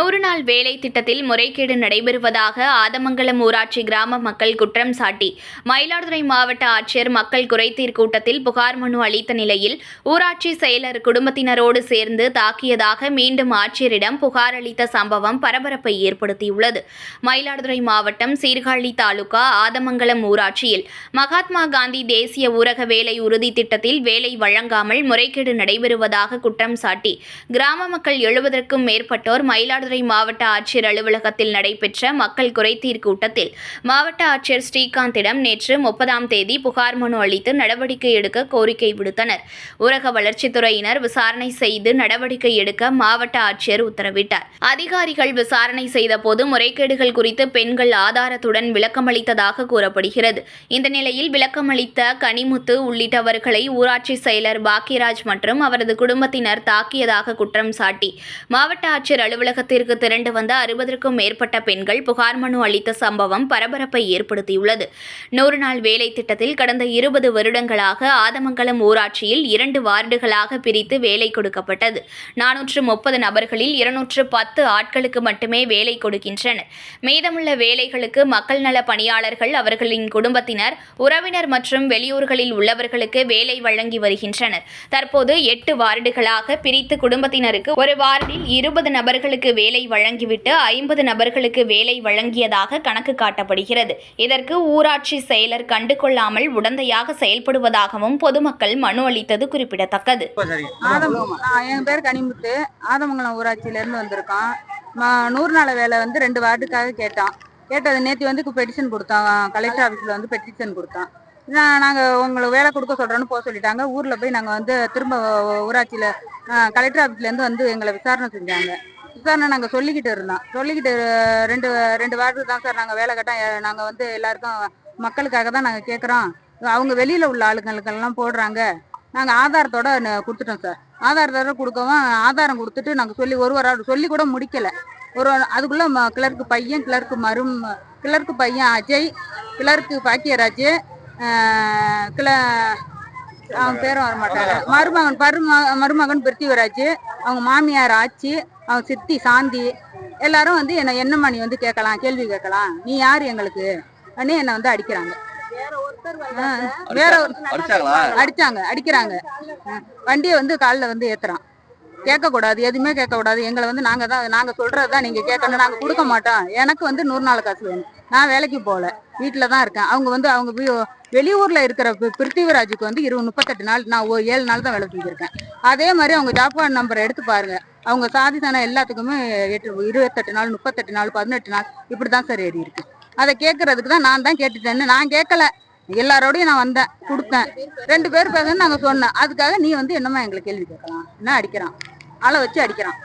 நூறு நாள் வேலை திட்டத்தில் முறைகேடு நடைபெறுவதாக ஆதமங்கலம் ஊராட்சி கிராம மக்கள் குற்றம் சாட்டி. மயிலாடுதுறை மாவட்ட ஆட்சியர் மக்கள் குறைதீர் கூட்டத்தில் புகார் மனு அளித்த நிலையில் ஊராட்சி செயலர் குடும்பத்தினரோடு சேர்ந்து தாக்கியதாக மீண்டும் ஆட்சியரிடம் புகார் அளித்த சம்பவம் பரபரப்பை ஏற்படுத்தியுள்ளது. மயிலாடுதுறை மாவட்டம் சீர்காழி தாலுகா ஆதமங்கலம் ஊராட்சியில் மகாத்மா காந்தி தேசிய ஊரக வேலை உறுதி திட்டத்தில் வேலை வழங்காமல் முறைகேடு நடைபெறுவதாக குற்றம் சாட்டி. கிராம மக்கள் எழுபதற்கும் மேற்பட்டோர் மயிலாடுதுறை மாவட்ட ஆட்சியர் அலுவலகத்தில் நடைபெற்ற மக்கள் குறைதீர் கூட்டத்தில் மாவட்ட ஆட்சியர் ஸ்ரீகாந்திடம் நேற்று முப்பதாம் தேதி புகார் மனு அளித்து நடவடிக்கை எடுக்க கோரிக்கை விடுத்தனர். ஊரக வளர்ச்சித்துறையினர் விசாரணை செய்து நடவடிக்கை எடுக்க மாவட்ட ஆட்சியர் உத்தரவிட்டார். அதிகாரிகள் விசாரணை செய்தபோது முறைகேடுகள் குறித்து பெண்கள் ஆதாரத்துடன் விளக்கமளித்ததாக கூறப்படுகிறது. இந்த நிலையில் விளக்கமளித்த கனிமுத்து உள்ளிட்டவர்களை ஊராட்சி செயலர் பாக்கியராஜ் மற்றும் அவரது குடும்பத்தினர் தாக்கியதாக குற்றம் சாட்டி மாவட்ட ஆட்சியர் அலுவலகத்தில் அலுவலகத்திற்கு திரண்டு வந்த அறுபதற்கும் மேற்பட்ட பெண்கள் புகார் மனு அளித்த சம்பவம் பரபரப்பை ஏற்படுத்தியுள்ளது. நூறு நாள் வேலை திட்டத்தில் கடந்த இருபது வருடங்களாக ஆதமங்கலம் ஊராட்சியில் இரண்டு வார்டுகளாக பிரித்து வேலை கொடுக்கப்பட்டது. நானூற்று முப்பது நபர்களில் இருநூற்று பத்து ஆட்களுக்கு மட்டுமே வேலை கொடுக்கின்றனர். மீதமுள்ள வேலைகளுக்கு மக்கள் நல பணியாளர்கள் அவர்களின் குடும்பத்தினர் உறவினர் மற்றும் வெளியூர்களில் உள்ளவர்களுக்கு வேலை வழங்கி வருகின்றனர். தற்போது எட்டு வார்டுகளாக பிரித்து குடும்பத்தினருக்கு ஒரு வார்டில் இருபது நபர்களுக்கு வேலை வழங்கிவிட்டு ஐம்பது நபர்களுக்கு வேலை வழங்கியதாக கணக்கு காட்டப்படுகிறது. இதற்கு ஊராட்சி செயலர் கண்டுகொள்ளாமல் உடந்தையாக செயல்படுவதாகவும் பொதுமக்கள் மனு அளித்தது குறிப்பிடத்தக்கது. ஆதம் நான் என் பேர் கனிமுத்து. ஆதமங்கலம் ஊராட்சியிலேருந்து வந்திருக்கோம் நூறு நாள் வேலை வந்து ரெண்டு வார்டுக்காக கேட்டோம் கேட்டது நேற்று வந்து பெட்டிஷன் கொடுத்தோம் கலெக்டர் ஆஃபீஸில் வந்து பெட்டிஷன் கொடுத்தோம் நான் நாங்கள் உங்களுக்கு வேலை கொடுக்க சொல்கிறோன்னு போக சொல்லிட்டாங்க. ஊரில் போய் நாங்கள் வந்து திரும்ப ஊராட்சியில் கலெக்டர் ஆஃபீஸ்லேருந்து வந்து எங்களை விசாரணை செஞ்சாங்க. விசாரணை நாங்கள் சொல்லிக்கிட்டு இருந்தோம். சொல்லிக்கிட்டு ரெண்டு ரெண்டு வார்டு தான் சார் நாங்கள் வேலை கட்டால் நாங்கள் வந்து எல்லாருக்கும் மக்களுக்காக தான் நாங்கள் கேட்குறோம் அவங்க வெளியில் உள்ள ஆளுங்களுக்கெல்லாம் போடுறாங்க. நாங்கள் ஆதாரத்தோட கொடுத்துட்டோம் சார். ஆதாரத்தோட கொடுக்கவும் ஆதாரம் கொடுத்துட்டு நாங்கள் சொல்லி ஒரு வாரம் சொல்லி கூட முடிக்கல. ஒரு அதுக்குள்ள கிளர்க்கு பையன் கிளர்க்கு மரும் கிளர்க்கு பையன் அஜய் கிளர்க்கு பாக்கியராஜ் கிள அவன் பேரும் வர மாட்டாங்க. மருமகன் பரும மருமகன் பிருத்திவராஜ் அவங்க மாமியார் ஆச்சி அவங்க சித்தி சாந்தி எல்லாரும் வந்து என்ன என்னம்மா நீ வந்து கேட்கலாம் கேள்வி கேட்கலாம். நீ யார் எங்களுக்கு? அண்ணே என்னை வந்து அடிக்கிறாங்க. வேற அடிச்சாங்க அடிக்கிறாங்க. வண்டியை வந்து காலில் வந்து ஏத்துறான். கேட்கக்கூடாது எதுவுமே கேட்கக்கூடாது. எங்களை வந்து நாங்க தான் நாங்க சொல்றது தான் நீங்க கேட்கணும். நாங்க கொடுக்க மாட்டோம். எனக்கு வந்து நூறு நாள் காசு வேணும். நான் வேலைக்கு போகல. வீட்டில தான் இருக்கேன். அவங்க வந்து அவங்க வீ- வெளியூர்ல இருக்கிற பிருத்திவிராஜுக்கு வந்து இருபது முப்பத்தெட்டு நாள் நான் ஒரு ஏழு நாள் தான் வேலை செஞ்சிருக்கேன். அதே மாதிரி அவங்க ஜாப் கார்டு நம்பரை எடுத்து பாருங்க. அவங்க சாதிசான எல்லாத்துக்குமே எட்டு இருபத்தெட்டு நாள் முப்பத்தெட்டு நாள் பதினெட்டு நாள் இப்படி தான் சார் ஏறி இருக்கு. அதை கேட்கறதுக்கு தான் நான் தான் கேட்டுட்டேன்னு நான் கேட்கல. எல்லாரோடையும் நான் வந்தேன் கொடுத்தேன். ரெண்டு பேர் பேசுன்னு நாங்கள் சொன்னேன். அதுக்காக நீ வந்து என்னம்மா எங்களை கேள்வி கேட்கலாம் என்ன அடிக்கிறான்? ஆளை வச்சு அடிக்கிறான்.